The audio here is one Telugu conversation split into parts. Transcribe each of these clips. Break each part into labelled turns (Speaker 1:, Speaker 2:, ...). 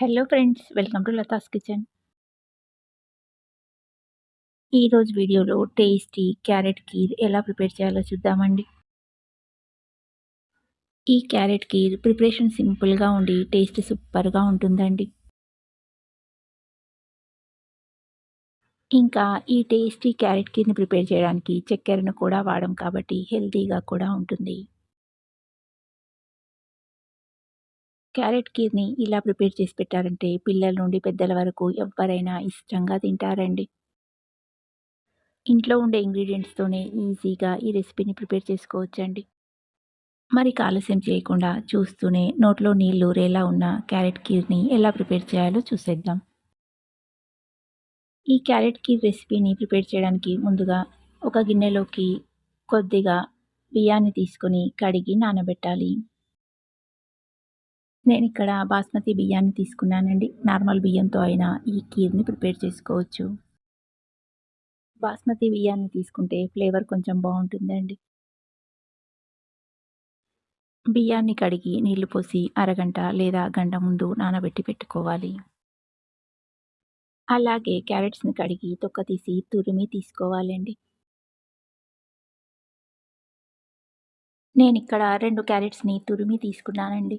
Speaker 1: Hello friends welcome to Latha's kitchen ఈరోజు వీడియోలో టేస్టీ క్యారెట్ కీర్ ఎలా ప్రిపేర్ చేయాలో చూద్దామండి. ఈ క్యారెట్ కీర్ ప్రిపరేషన్ సింపుల్గా ఉండి టేస్ట్ సూపర్గా ఉంటుందండి. ఇంకా ఈ టేస్టీ క్యారెట్ కీర్ని ప్రిపేర్ చేయడానికి చక్కెరను కూడా వాడడం కాబట్టి హెల్తీగా కూడా ఉంటుంది. క్యారెట్ కీర్ని ఇలా ప్రిపేర్ చేసి పెట్టారంటే పిల్లల నుండి పెద్దల వరకు ఎవరైనా ఇష్టంగా తింటారండి. ఇంట్లో ఉండే ఇంగ్రీడియంట్స్తోనే ఈజీగా ఈ రెసిపీని ప్రిపేర్ చేసుకోవచ్చండి. మరి ఆలస్యం చేయకుండా చూస్తూనే నోట్లో నీళ్ళు రేలా ఉన్న క్యారెట్ కీర్ని ఎలా ప్రిపేర్ చేయాలో చూసేద్దాం. ఈ క్యారెట్ కీర్ రెసిపీని ప్రిపేర్ చేయడానికి ముందుగా ఒక గిన్నెలోకి కొద్దిగా బియ్యాన్ని తీసుకొని కడిగి నానబెట్టాలి. నేను ఇక్కడ బాస్మతి బియ్యాన్ని తీసుకున్నానండి. నార్మల్ బియ్యంతో అయినా ఈ కీర్ని ప్రిపేర్ చేసుకోవచ్చు. బాస్మతి బియ్యాన్ని తీసుకుంటే ఫ్లేవర్ కొంచెం బాగుంటుందండి. బియ్యాన్ని కడిగి నీళ్ళు పోసి అరగంట లేదా గంట ముందు నానబెట్టి పెట్టుకోవాలి. అలాగే క్యారెట్స్ని కడిగి తొక్క తీసి తురిమి తీసుకోవాలండి. నేను ఇక్కడ రెండు క్యారెట్స్ని తురిమి తీసుకున్నానండి.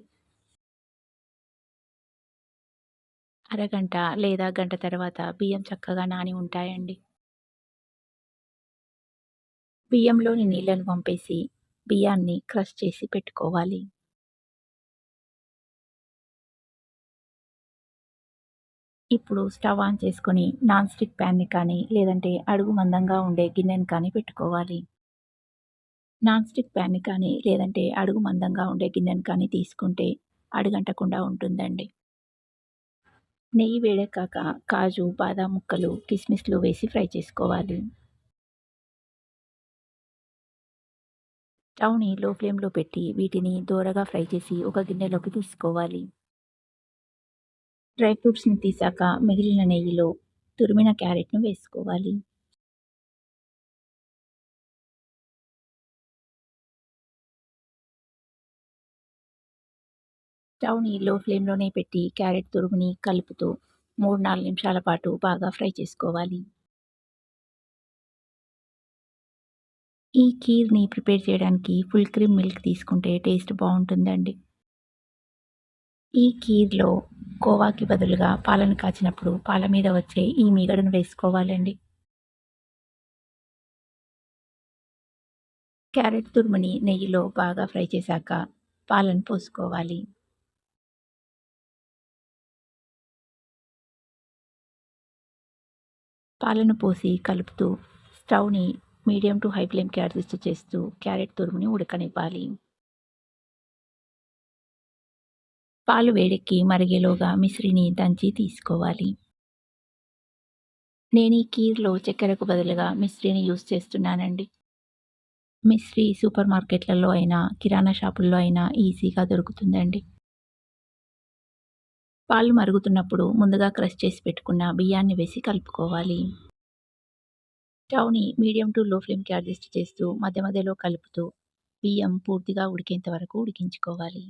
Speaker 1: అరగంట లేదా గంట తర్వాత బియ్యం చక్కగా నాని ఉంటాయండి. బియ్యంలోని నీళ్ళను పంపేసి బియ్యాన్ని క్రష్ చేసి పెట్టుకోవాలి. ఇప్పుడు స్టవ్ ఆన్ చేసుకొని నాన్ స్టిక్ ప్యాన్ని కానీ లేదంటే అడుగు మందంగా ఉండే గిన్నెని కానీ పెట్టుకోవాలి. నాన్ స్టిక్ ప్యాన్ని కానీ లేదంటే అడుగు మందంగా ఉండే గిన్నెని కానీ తీసుకుంటే అడుగంటకుండా ఉంటుందండి. నెయ్యి వేడెక్కాక కాజు బాదాం ముక్కలు కిస్మిస్లు వేసి ఫ్రై చేసుకోవాలి. స్టవ్ని లో ఫ్లేమ్లో పెట్టి వీటిని దూరగా ఫ్రై చేసి ఒక గిన్నెలోకి తీసుకోవాలి. డ్రై ఫ్రూట్స్ని తీసాక మిగిలిన నెయ్యిలో తురిమిన క్యారెట్ను వేసుకోవాలి. స్టవ్ని లో ఫ్లేమ్లోనే పెట్టి క్యారెట్ తురుగుని కలుపుతూ మూడు నాలుగు నిమిషాల పాటు బాగా ఫ్రై చేసుకోవాలి. ఈ కీర్ని ప్రిపేర్ చేయడానికి ఫుల్ క్రీమ్ మిల్క్ తీసుకుంటే టేస్ట్ బాగుంటుందండి. ఈ కీర్లో కోవాకి బదులుగా పాలను కాచినప్పుడు పాల మీద వచ్చే ఈ మీగడను వేసుకోవాలండి. క్యారెట్ తురుముని నెయ్యిలో బాగా ఫ్రై చేశాక పాలను పోసుకోవాలి. పాలను పోసి కలుపుతూ స్టవ్ని మీడియం టు హై ఫ్లేమ్కి అడ్జస్ట్ చేస్తూ క్యారెట్ తురుముని ఉడకనివ్వాలి. పాలు వేడెక్కి మరిగేలోగా మిశ్రిని దంచి తీసుకోవాలి. నేను ఈ కీర్లో చక్కెరకు బదులుగా మిశ్రీని యూస్ చేస్తున్నానండి. మిశ్రీ సూపర్ మార్కెట్లలో అయినా కిరాణా షాపుల్లో అయినా ఈజీగా దొరుకుతుందండి. పాలు మరుగుతున్నప్పుడు ముందుగా క్రష్ చేసి పెట్టుకున్న బియ్యాన్ని వేసి కలుపుకోవాలి. స్టవ్ని మీడియం టు లో ఫ్లేమ్కి అడ్జస్ట్ చేస్తూ మధ్య మధ్యలో కలుపుతూ బియ్యం పూర్తిగా ఉడికేంత వరకు ఉడికించుకోవాలి.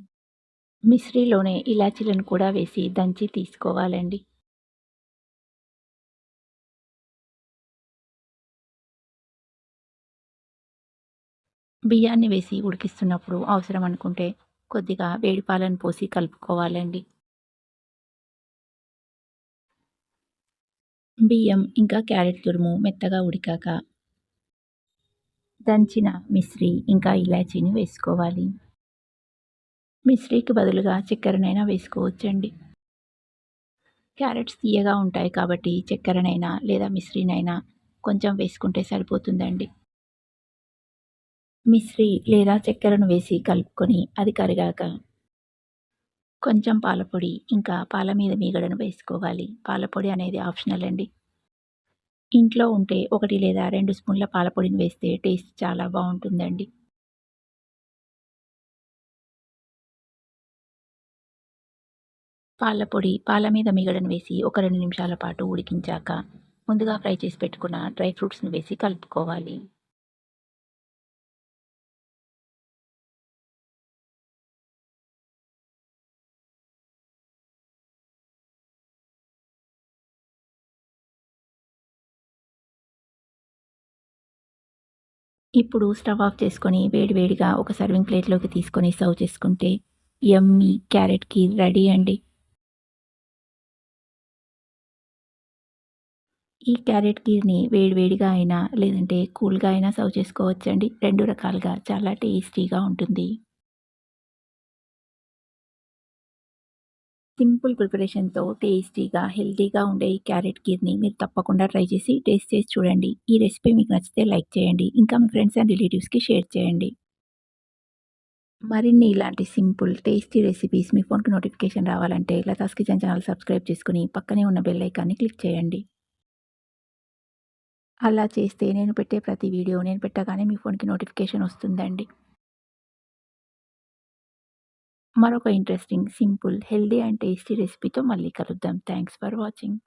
Speaker 1: మిశ్రీలోనే ఇలాచీలను కూడా వేసి దంచి తీసుకోవాలండి. బియ్యాన్ని వేసి ఉడికిస్తున్నప్పుడు అవసరం అనుకుంటే కొద్దిగా వేడి పాలను పోసి కలుపుకోవాలండి. బియ్యం ఇంకా క్యారెట్ తురుము మెత్తగా ఉడికాక దంచిన మిశ్రీ ఇంకా ఇలాచీని వేసుకోవాలి. మిశ్రీకి బదులుగా చక్కెరనైనా వేసుకోవచ్చండి. క్యారెట్స్ తీయగా ఉంటాయి కాబట్టి చక్కెరనైనా లేదా మిశ్రీనైనా కొంచెం వేసుకుంటే సరిపోతుందండి. మిశ్రీ లేదా చక్కెరను వేసి కలుపుకొని అది కరిగాక కొంచెం పాలపొడి ఇంకా పాల మీద మీగడను వేసుకోవాలి. పాలపొడి అనేది ఆప్షనల్ అండి. ఇంట్లో ఉంటే ఒకటి లేదా రెండు స్పూన్ల పాలపొడిని వేస్తే టేస్ట్ చాలా బాగుంటుందండి. పాలపొడి పాల మీద మిగడను వేసి ఒక రెండు నిమిషాల పాటు ఉడికించాక ముందుగా ఫ్రై చేసి పెట్టుకున్న డ్రై ఫ్రూట్స్ని వేసి కలుపుకోవాలి. ఇప్పుడు స్టవ్ ఆఫ్ చేసుకొని వేడివేడిగా ఒక సర్వింగ్ ప్లేట్‌లోకి తీసుకొని సర్వ్ చేసుకుంటే ఎమ్మి క్యారెట్ కీర్ రెడీ అండి. ఈ క్యారెట్ కీర్‌ని వేడివేడిగా అయినా లేదంటే కూల్‌గా అయినా సర్వ్ చేసుకోవచ్చండి. రెండు రకాలుగా చాలా టేస్టీగా ఉంటుంది. సింపుల్ ప్రిపరేషన్‌తో టేస్టీగా, హెల్తీగా ఉండే ఈ క్యారెట్ కీర్‌ని మీరు తప్పకుండా ట్రై చేసి టేస్ట్ చేసి చూడండి. ఈ రెసిపీ మీకు నచ్చితే లైక్ చేయండి. ఇంకా మీ ఫ్రెండ్స్ అండ్ రిలేటివ్స్‌కి షేర్ చేయండి. మరిన్ని ఇలాంటి సింపుల్, టేస్టీ రెసిపీస్ మీ ఫోన్‌కి నోటిఫికేషన్ రావాలంటే లతాస్ కిచెన్ ఛానల్ సబ్స్క్రైబ్ చేసుకుని పక్కనే ఉన్న బెల్ ఐకాన్‌ని క్లిక్ చేయండి. అలా చేస్తే నేను పెట్టే ప్రతి వీడియో నేను పెట్టగానే మీ ఫోన్‌కి నోటిఫికేషన్ వస్తుందండి. మరొక interesting, simple, healthy and tasty రెసిపీతో మళ్ళీ కలుద్దాం. Thanks for watching.